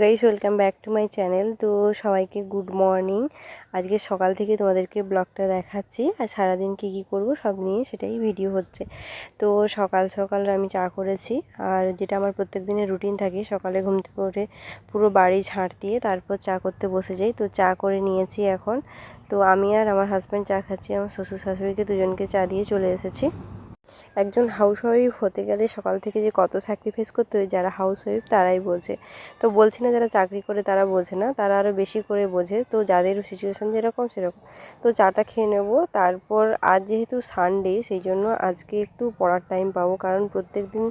Guys welcome back to my channel তো সবাইকে good morning আজকে সকাল থেকে তোমাদেরকে ব্লগটা দেখাচ্ছি আর সারাদিন কী কী করব সব নিয়ে সেটাই ভিডিও হচ্ছে। তো সকাল সকাল আমি চা করেছি আর যেটা আমার প্রত্যেক দিনের রুটিন থাকে, সকালে ঘুম থেকে উঠে পুরো বাড়ি ঝাঁট দিয়ে তারপর চা করতে বসে যাই। তো চা করে নিয়েছি এখন। তো আমি আর আমার হাজব্যান্ড চা খাচ্ছি, আমার শ্বশুর শাশুড়িকে দুজনকে চা দিয়ে চলে এসেছি। একজন হাউসওয়াইফ হতে গেলে সকাল থেকে যে কত স্যাক্রিফাইস করতে হয় যারা হাউসওয়াইফ তারাই বোঝে। তো বলছি না যারা চাকরি করে তারা বোঝে না, তারা আরও বেশি করে বোঝে। তো যাদের সিচুয়েশান যেরকম, সেরকম। তো চাটা খেয়ে নেব, তারপর আজ যেহেতু সানডে সেই জন্য আজকে একটু পড়ার টাইম পাবো। কারণ প্রত্যেক দিন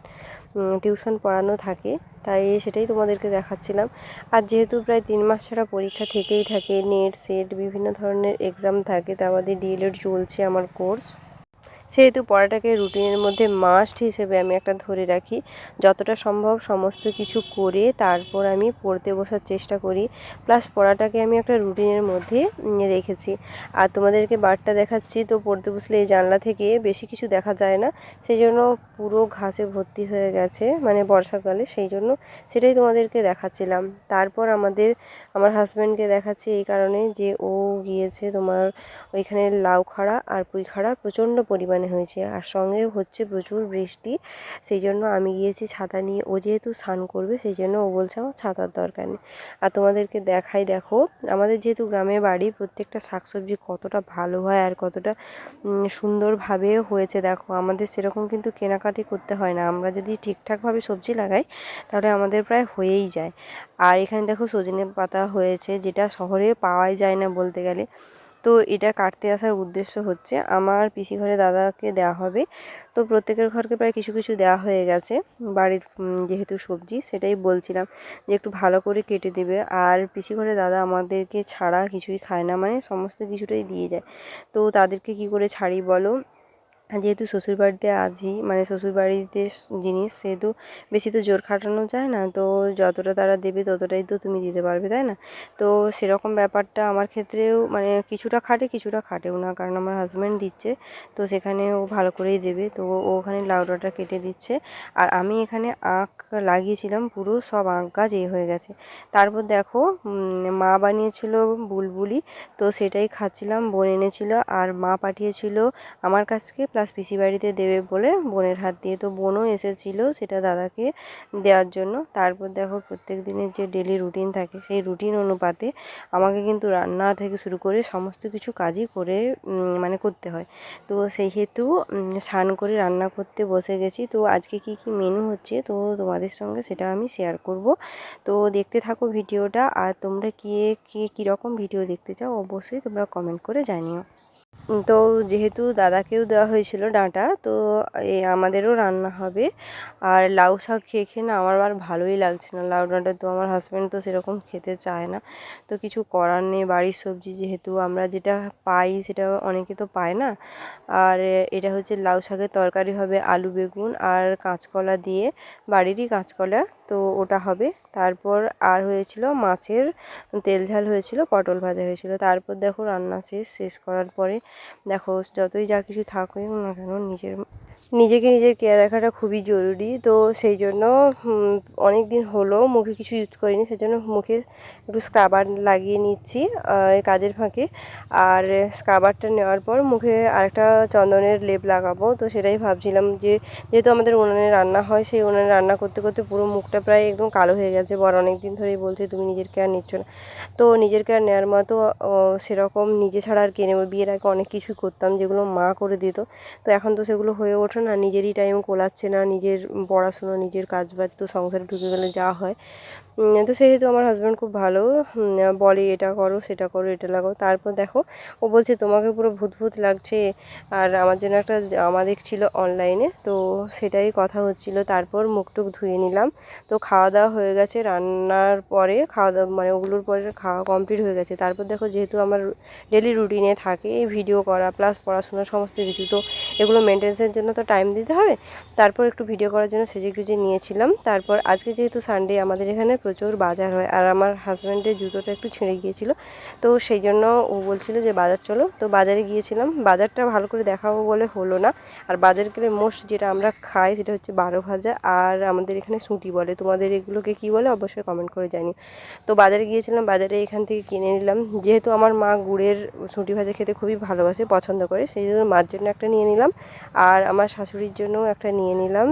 টিউশন পড়ানো থাকে, তাই সেটাই তোমাদেরকে দেখাচ্ছিলাম। আর যেহেতু প্রায় তিন মাস ছাড়া পরীক্ষা থেকেই থাকে নেট সেট বিভিন্ন ধরনের এক্সাম থাকে, তা আমাদের ডিএলএড চলছে আমার কোর্স সেহেতু পড়াটাকে রুটিনের মধ্যে মাস্ট হিসেবে আমি একটা ধরে রাখি। যতটা সম্ভব সমস্ত কিছু করে তারপর আমি পড়তে বসার চেষ্টা করি। প্লাস পড়াটাকে আমি একটা রুটিনের মধ্যে রেখেছি। আর তোমাদেরকে বারটা দেখাচ্ছি, তো পড়তে বসলে এই জানলা থেকে বেশি কিছু দেখা যায় না। সেই জন্য পুরো ঘাসে ভর্তি হয়ে গেছে মানে বর্ষাকালে সেই জন্য সেটাই তোমাদেরকে দেখাচ্ছিলাম। তারপর আমাদের, আমার হাজব্যান্ডকে দেখাচ্ছি এই কারণে যে ও গিয়েছে তোমার ওইখানে লাউ খাড়া আর পুঁই খাড়া প্রচণ্ড পরিমাণে। পরিমাণে হয়েছে। আর সঙ্গে হচ্ছে প্রচুর বৃষ্টি সেই জন্য আমি গিয়েছি ছাতা নিয়ে। ও যেহেতু স্নান করবে সেই জন্য ও বলছে আমার ছাতার দরকার নেই। আর তোমাদেরকে দেখাই, দেখো, আমাদের যেহেতু গ্রামে বাড়ি, প্রত্যেকটা শাকসবজি কতটা ভালো হয় আর কতটা সুন্দরভাবে হয়েছে। দেখো, আমাদের সেরকম কিন্তু কেনাকাটি করতে হয় না। আমরা যদি ঠিকঠাকভাবে সবজি লাগাই, তাহলে আমাদের প্রায় হয়েই যায়। আর এখানে দেখো সজনে পাতা হয়েছে, যেটা শহরে পাওয়াই যায় না বলতে গেলে। তো এটা কাটতে আসার উদ্দেশ্য হচ্ছে আমার পিসি ঘরে দাদাকে দেওয়া হবে। তো প্রত্যেকের ঘরকে প্রায় কিছু কিছু দেওয়া হয়ে গেছে। বাড়ির যেহেতু সবজি, সেটাই বলছিলাম যে একটু ভালো করে কেটে দেবে। আর পিসি ঘরে দাদা আমাদেরকে ছাড়া কিছুই খায় না মানে সমস্ত কিছুটাই দিয়ে যায়। তো তাদেরকে কি করে ছাড়ি বলো? যেহেতু শ্বশুরবাড়িতে আছি মানে শ্বশুরবাড়িতে জিনিস, সেহেতু বেশি তো জোর খাটানো যায় না। তো যতটা তারা দেবে ততটাই তো তুমি দিতে পারবে, তাই না? তো সেরকম ব্যাপারটা আমার ক্ষেত্রেও মানে কিছুটা খাটে, কিছুটা খাটেও না। কারণ আমার হাজব্যান্ড দিচ্ছে, তো সেখানে ও ভালো করেই দেবে। তো ও ওখানে লাউডাটা কেটে দিচ্ছে। আর আমি এখানে আঁক লাগিয়েছিলাম, পুরো সব আঁক গাছ এ হয়ে গেছে। তারপর দেখো মা বানিয়েছিল বুলবুলি, তো সেটাই খাচ্ছিলাম, বোন এনেছিল, আর মা পাঠিয়েছিল আমার কাছকে প্লাস পিসি বাড়িতে দেবে বলে বোনের হাত দিয়ে। তো বোনও এসেছিল সেটা দাদাকে দেওয়ার জন্য। তারপর দেখো প্রত্যেক দিনের যে ডেলি রুটিন থাকে, সেই রুটিন অনুপাতে আমাকে কিন্তু রান্না থেকে শুরু করে সমস্ত কিছু কাজই করে মানে করতে হয়। তো সেই হেতু স্নান করে রান্না করতে বসে গেছি। তো আজকে কি কি মেনু হচ্ছে, তো তোমাদের সঙ্গে সেটা আমি শেয়ার করব। তো দেখতে থাকো ভিডিওটা। আর তোমরা কে কে কীরকম ভিডিও দেখতে চাও, অবশ্যই তোমরা কমেন্ট করে জানিও। তো যেহেতু দাদাকেও দেওয়া হয়েছিল ডাঁটা, তো আমাদেরও রান্না হবে। আর লাউ শাক খেয়ে খেয়ে না আমার আর ভালোই লাগছে না। লাউ ডাঁটা তো আমার হাজব্যান্ড তো সেরকম খেতে চায় না। তো কিছু করার নেই, বাড়ির সবজি যেহেতু আমরা যেটা পাই সেটা অনেকে তো পায় না। আর এটা হচ্ছে লাউ শাকের তরকারি হবে আলু বেগুন আর কাঁচকলা দিয়ে, বাড়িরই কাঁচকলা, তো ওটা হবে। তারপর আর হয়েছিল মাছের তেল ঝাল হয়েছিল, পটল ভাজা হয়েছিল। তারপর দেখো রান্না শেষ শেষ করার পরে দেখো যতই যা কিছু থাকুক না কেন নিজের নিজেকে নিজের কেয়ার রাখাটা খুবই জরুরি। তো সেই জন্য অনেক দিন হলো মুখে কিছু ইউজ করিনি, সেই জন্য মুখে একটু স্ক্রাবার লাগিয়ে নিচ্ছি কাজের ফাঁকে। আর স্ক্রাবারটা নেওয়ার পর মুখে আরেকটা চন্দনের লেপ লাগাবো। তো সেটাই ভাবছিলাম যে, যেহেতু আমাদের উনানে রান্না হয়, সেই উনানে রান্না করতে করতে পুরো মুখটা প্রায় একদম কালো হয়ে গেছে। বর অনেক দিন ধরেই বলছে, তুমি নিজের কেয়ার নিচ্ছ না। তো নিজের কেয়ার নেওয়ার মতো সেরকম নিজে ছাড়া আর কে বিয়ের আগে অনেক কিছুই করতাম, যেগুলো মা করে দিত। তো এখন তো সেগুলো হয়ে ওঠে না, নিজেরই টাইম কোলাচ্ছে না, নিজের পড়াশুনো, নিজের কাজ বাজ তো সংসারে ঢুকে গেলে যা হয়। তো সেহেতু আমার হাজব্যান্ড খুব ভালো বলে এটা করো, সেটা করো, এটা লাগাও। তারপর দেখো, ও বলছে, তোমাকে পুরো ভূত ভূত লাগছে। আর আমার জন্য একটা জামা দেখছিল অনলাইনে তো সেটাই কথা হচ্ছিল। তারপর মুখটুক ধুয়ে নিলাম। তো খাওয়া দাওয়া হয়ে গেছে, রান্নার পরে খাওয়া দাওয়া মানে ওগুলোর পরে খাওয়া কমপ্লিট হয়ে গেছে। তারপর দেখো, যেহেতু আমার ডেলি রুটিনে থাকে ভিডিও করা প্লাস পড়াশোনা, সমস্ত কিছু, তো এগুলো মেনটেন্সের জন্য তো টাইম দিতে হবে। তারপর একটু ভিডিও করার জন্য সেজে গুজে নিয়েছিলাম। তারপর আজকে যেহেতু সানডে আমাদের এখানে প্রচুর বাজার হয়। আর আমার হাজব্যান্ডের জুতোটা একটু ছিঁড়ে গিয়েছিল। তো সেই জন্য ও বলছিল যে, বাজার চলো। তো বাজারে গিয়েছিলাম। বাজারটা ভালো করে দেখাবো বলে হলো না। আর বাজার গেলে মোস্ট যেটা আমরা খাই সেটা হচ্ছে বারো ভাজা। আর আমাদের এখানে সুটি বলে। তোমাদের এগুলোকে কি বলে? অবশ্যই কমেন্ট করে জানি তো বাজারে গিয়েছিলাম। বাজারে এখান থেকে কিনে নিলাম। যেহেতু আমার মা গুড়ের সুটি ভাজা খেতে খুবই ভালোবাসে, পছন্দ করে, সেই জন্য মার জন্য একটা নিয়ে নিলাম। আর আমার শাশুড়ির জন্যও একটা নিয়ে নিলাম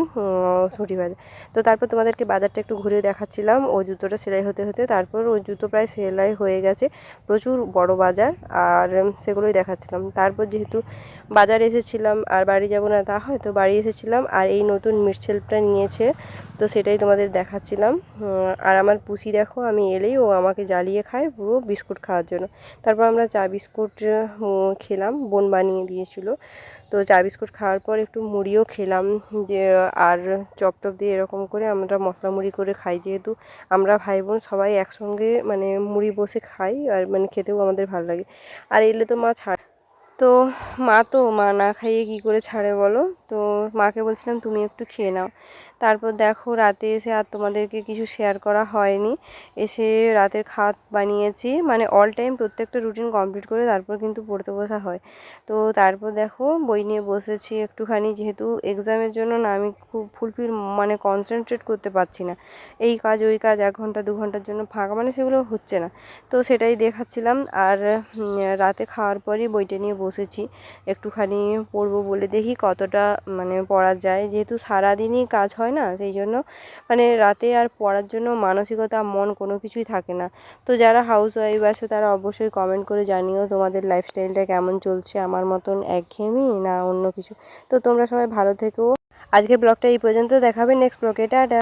সুটি বাজার তো তারপর তোমাদেরকে বাজারটা একটু ঘুরে দেখাচ্ছিলাম। ও জুতোটা সেলাই হতে হতে তারপর ও জুতো প্রায় সেলাই হয়ে গেছে। প্রচুর বড় বাজার, আর সেগুলোই দেখাচ্ছিলাম। তারপর যেহেতু বাজার এসেছিলাম, আর বাড়ি যাব না তা হয়, তো বাড়ি এসেছিলাম, আর এই নতুন মির্চেলটা নিয়েছে, তো সেটাই তোমাদের দেখাচ্ছিলাম। আর আমার পুষি দেখো, আমি এলেই ও আমাকে জ্বালিয়ে খায় পুরো বিস্কুট খাওয়ার জন্য। তারপর আমরা চা বিস্কুট খেলাম, বোন বানিয়ে দিয়েছিল। তো চা বিস্কুট খাওয়ার পর একটু মুড়িও খেলাম আর চপ টপ দিয়ে এরকম করে আমরা মশলা মুড়ি করে খাই। যেহেতু আমরা ভাই বোন সবাই একসঙ্গে মানে মুড়ি বসে খাই, আর মানে খেতেও আমাদের ভালো লাগে। আর এলে তো মা ছাড় তো মা তো, মা না খাইয়ে কী করে ছাড়ে বলো? তো মাকে বলছিলাম, তুমি একটু খেয়ে নাও। তারপর দেখো রাতে এসে আর তোমাদেরকে কিছু শেয়ার করা হয়নি। এসে রাতের খাত বানিয়েছি। মানে অল টাইম প্রত্যেকটা রুটিন কমপ্লিট করে তারপর কিন্তু পড়তে বসা হয়। তো তারপর দেখো বই নিয়ে বসেছি একটুখানি। যেহেতু এক্সামের জন্য না আমি খুব ফুলফিল মানে কনসেন্ট্রেট করতে পারছি না। এই কাজ, ওই কাজ, এক ঘণ্টা, দু ঘণ্টার জন্য ফাঁকা মানে সেগুলো হচ্ছে না। তো সেটাই দেখাচ্ছিলাম। আর রাতে খাওয়ার পরই বইটা নিয়ে বসেছি। একটুখানি পড়ব বলে দেখি কতটা মানে পড়া যায়। যেহেতু সারাদিনই কাজ হয় না, সেই জন্য মানে রাতে আর পড়ার জন্য মানসিকতা, মন কোনো কিছুই থাকে না। তো যারা হাউস ওয়াইফ আছে, তারা অবশ্যই কমেন্ট করে জানিও তোমাদের লাইফস্টাইলটা কেমন চলছে, আমার মতন একঘেয়েমি না অন্য কিছু। তো তোমরা সবাই ভালো থেকো। আজকের ব্লগটা এই পর্যন্ত, দেখাবে নেক্সট ব্লগে টাটা!